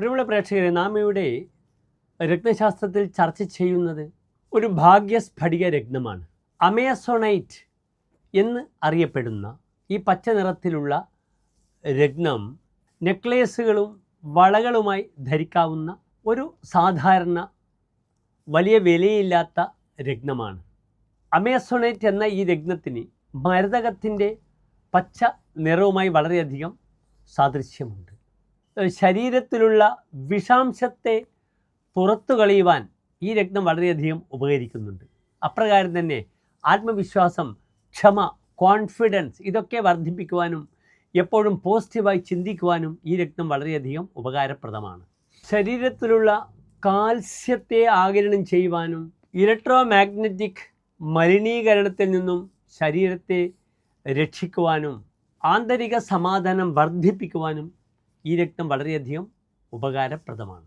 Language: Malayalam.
പ്രിയമുള്ള പ്രേക്ഷകരെ നാം ഇവിടെ രത്നശാസ്ത്രത്തിൽ ചർച്ച ചെയ്യുന്നത് ഒരു ഭാഗ്യസ്ഫടിക രത്നമാണ്. അമേസോണൈറ്റ് എന്ന് അറിയപ്പെടുന്ന ഈ പച്ച നിറത്തിലുള്ള രത്നം നെക്ലേസുകളും വളകളുമായി ധരിക്കാവുന്ന ഒരു സാധാരണ വലിയ വിലയില്ലാത്ത രത്നമാണ്. അമേസോണൈറ്റ് എന്ന ഈ രത്നത്തിന് മരതകത്തിന്റെ പച്ച നിറവുമായി വളരെയധികം സാദൃശ്യമുണ്ട്. ശരീരത്തിലുള്ള വിഷാംശത്തെ പുറത്തു കളയുവാൻ ഈ രക്തം വളരെയധികം ഉപകരിക്കുന്നുണ്ട്. അപ്രകാരം തന്നെ ആത്മവിശ്വാസം ക്ഷമ കോൺഫിഡൻസ് ഇതൊക്കെ വർദ്ധിപ്പിക്കുവാനും എപ്പോഴും പോസിറ്റീവായി ചിന്തിക്കുവാനും ഈ രക്തം വളരെയധികം ഉപകാരപ്രദമാണ്. ശരീരത്തിലുള്ള കാൽസ്യത്തെ ആകിരണം ചെയ്യുവാനും ഇലക്ട്രോ മാഗ്നറ്റിക് മലിനീകരണത്തിൽ നിന്നും ശരീരത്തെ രക്ഷിക്കുവാനും ആന്തരിക സമാധാനം വർദ്ധിപ്പിക്കുവാനും ഈ രക്തം വളരെയധികം ഉപകാരപ്രദമാണ്.